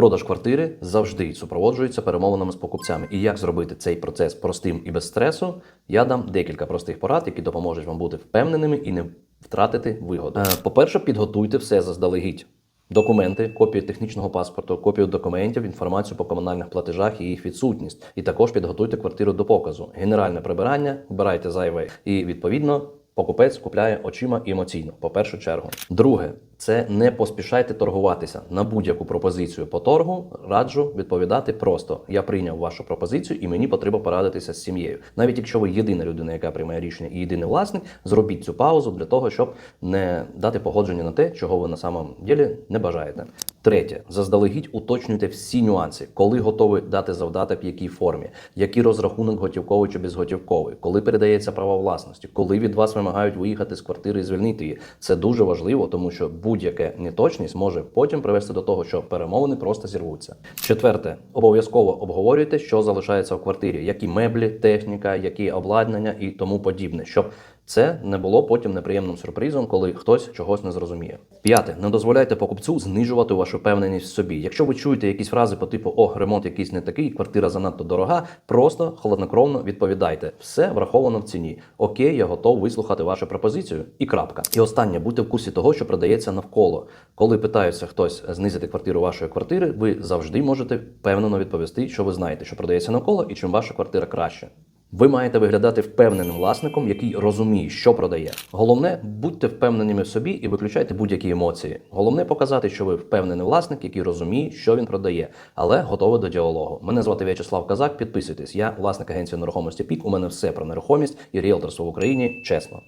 Продаж квартири завжди супроводжується перемовинами з покупцями. І як зробити цей процес простим і без стресу, я дам декілька простих порад, які допоможуть вам бути впевненими і не втратити вигоду. Е, По-перше, підготуйте все заздалегідь. Документи, копію технічного паспорту, копію документів, інформацію по комунальних платежах і їх відсутність. І також підготуйте квартиру до показу. Генеральне прибирання, вбирайте зайве. І відповідно покупець купляє очима емоційно, по першу чергу. Друге, це не поспішайте торгуватися на будь-яку пропозицію по торгу. Раджу відповідати просто: я прийняв вашу пропозицію, і мені потрібно порадитися з сім'єю. Навіть якщо ви єдина людина, яка приймає рішення, і єдиний власник, зробіть цю паузу для того, щоб не дати погодження на те, чого ви на самом ділі не бажаєте. Третє, заздалегідь уточнюйте всі нюанси, коли готові дати завдаток в якій формі, який розрахунок готівковий чи безготівковий, коли передається право власності, коли від вас вимагають виїхати з квартири і звільнити її. Це дуже важливо, тому що будь-яка неточність може потім привести до того, що перемовини просто зірвуться. Четверте, обов'язково обговорюйте, що залишається в квартирі, які меблі, техніка, які обладнання і тому подібне, щоб це не було потім неприємним сюрпризом, коли хтось чогось не зрозуміє. П'яте, не дозволяйте покупцю знижувати вашу впевненість в собі. Якщо ви чуєте якісь фрази по типу О, ремонт якийсь не такий, квартира занадто дорога, просто холоднокровно відповідайте. Все враховано в ціні. Окей, я готов вислухати вашу пропозицію. І крапка. І останнє, будьте в курсі того, що продається навколо. Коли питаються хтось знизити квартиру вашої квартири, ви завжди можете впевнено відповісти, що ви знаєте, що продається навколо і чим ваша квартира краще. Ви маєте виглядати впевненим власником, який розуміє, що продає. Головне, будьте впевненими в собі і виключайте будь-які емоції. Головне показати, що ви впевнений власник, який розуміє, що він продає, але готовий до діалогу. Мене звати В'ячеслав Казак. Підписуйтесь. Я власник агенції нерухомості Пік. У мене все про нерухомість і ріелторство в Україні. Чесно.